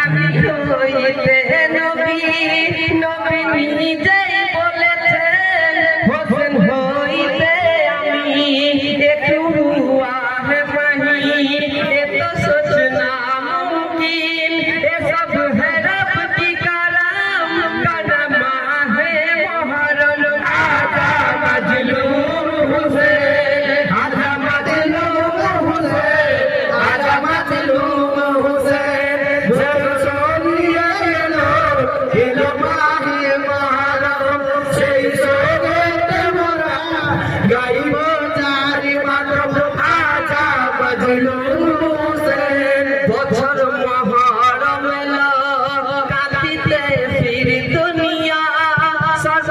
আমি হইতে নবী নবী নিজে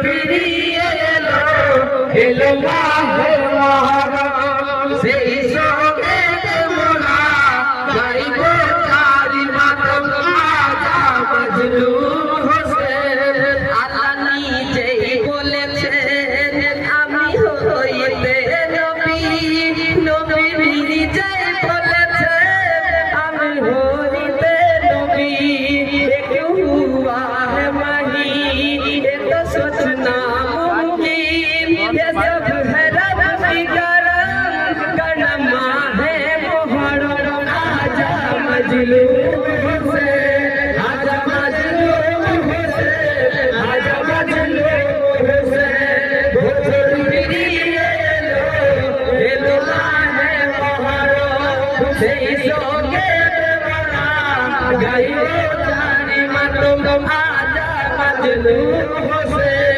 ফিরিয়ে এলো এলো মাঘ মাহ गई मन आजा मजनू से